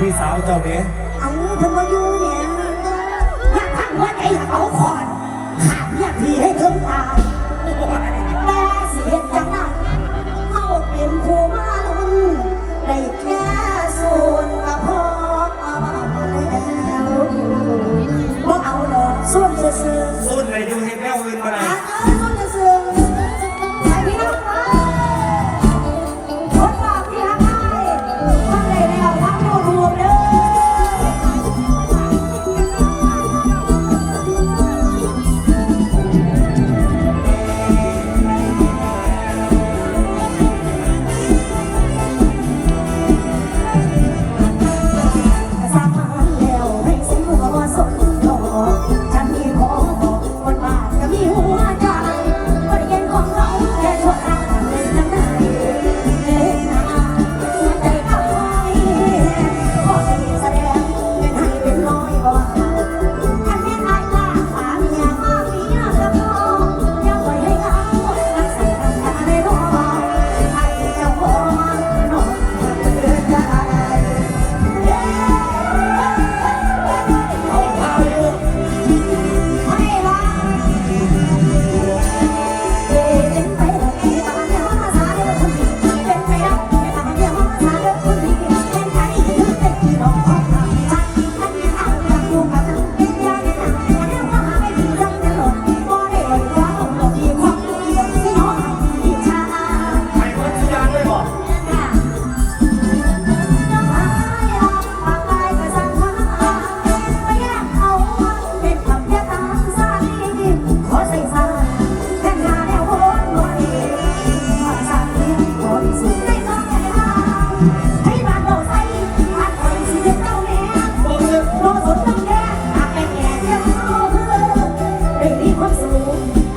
พี่สาวเจ้าเนี้ยเอาเธอมาอยู่เนี่ยอยากทั้งหัวใจอยากเอาคอนขาดอยากทีให้เธอตา you.